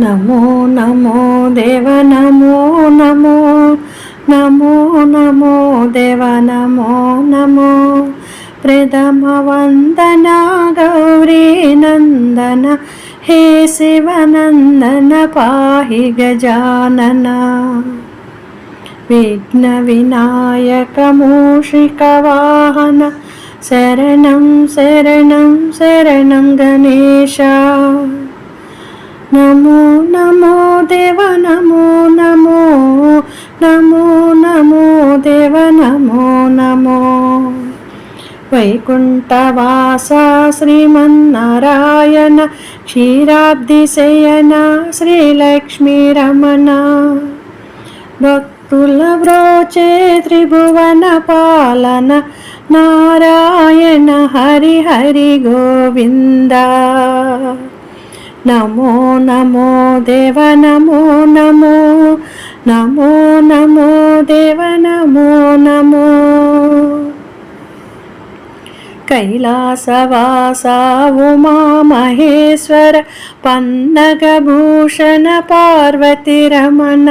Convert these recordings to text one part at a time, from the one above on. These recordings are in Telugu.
నమో నమో దేవ నమో నమో నమో నమో దేవ నమో నమో. ప్రథమ వందన గౌరీ నందన హే శివనందన పాహి గజానన. విఘ్న వినాయక మూషిక వాహన శరణం శరణం శరణం గణేశ. నమో నమో దేవ నమో నమో నమో నమో దేవ నమో నమో. వైకుంఠవాస శ్రీమన్నారాయణ క్షీరాబ్దిశయన శ్రీలక్ష్మీ రమణ భక్తుల వ్రోచే త్రిభువన పాలన నారాయణ హరి హరి గోవింద. నమో నమో దేవ నమో నమో. నమో నమో దేవ నమో నమో. కైలాసవాస ఉమా మహేశ్వర పన్నగభూషణ పార్వతిరమణ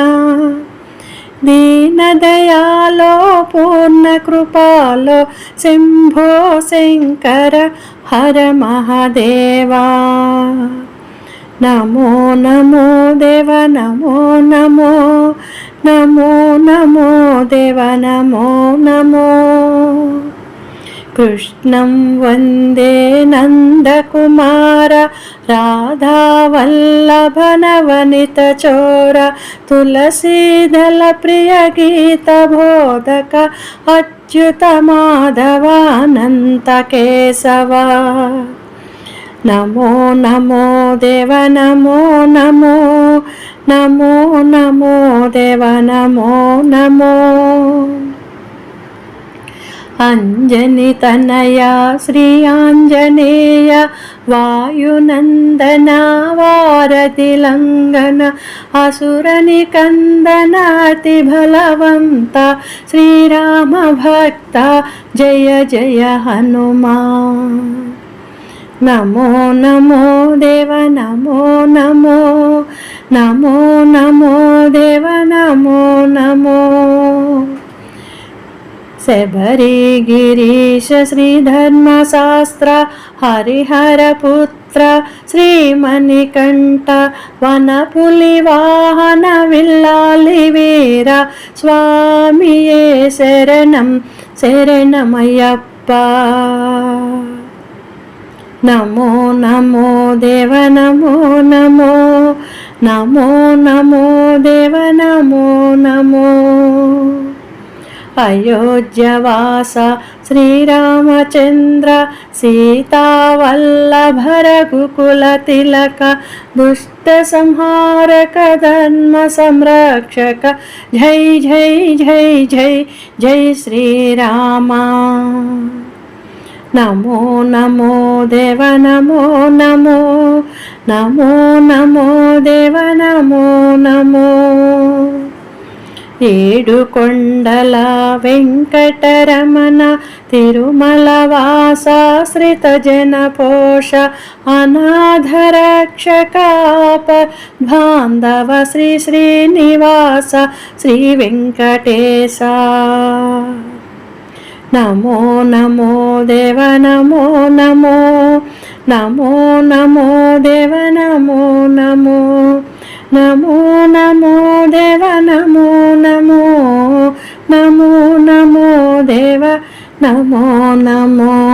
దీనదయాలో పూర్ణ కృపాలో శంభో శంకర హర మహాదేవా. నమో నమో దేవ నమో నమో నమో నమో దేవ నమో నమో. కృష్ణం వందే నందకుమార రాధావల్లభనవనిత చోర తులసీదల నమో నమో దేవ నమో నమో నమో నమో దేవ నమో నమో. అంజని తనయ శ్రీ ఆంజనేయ వాయునందన వారతి లంఘన అసురని కందనాతి బలవంత శ్రీరామ భక్త జయ జయ హనుమా నమో నమో దేవ నమో నమో. నమో నమో దేవ నమో నమో. శబరి శబరిగిరీశ శ్రీధర్మశాస్త్ర హరిహరపుత్ర శ్రీమణికంఠ వనపులి వాహన విల్లాలి వీర స్వామియే శరణం శరణమయ్యప్ప. నమో నమో దేవ నమో నమో నమో నమో దేవ నమో నమో. అయోధ్యవాస శ్రీరామచంద్ర సీతావల్లభ రఘుకుల తిలక దుష్ట సంహారక ధర్మ సంరక్షక జై జై జై జై జై శ్రీరామా. నమో నమో దేవ నమో నమో. నమో నమో దేవ నమో నమో. ఏడు కొండల వెంకటరమణ తిరుమల వాసాశ్రిత జన పోష అనాథరక్షకాప బాంధవ శ్రీ శ్రీనివాస శ్రీ వెంకటేశ. నమో నమో దేవ నమో నమో. నమో నమో దేవ నమో నమో. నమో నమో దేవ నమో నమో. నమో నమో దేవ నమో నమో.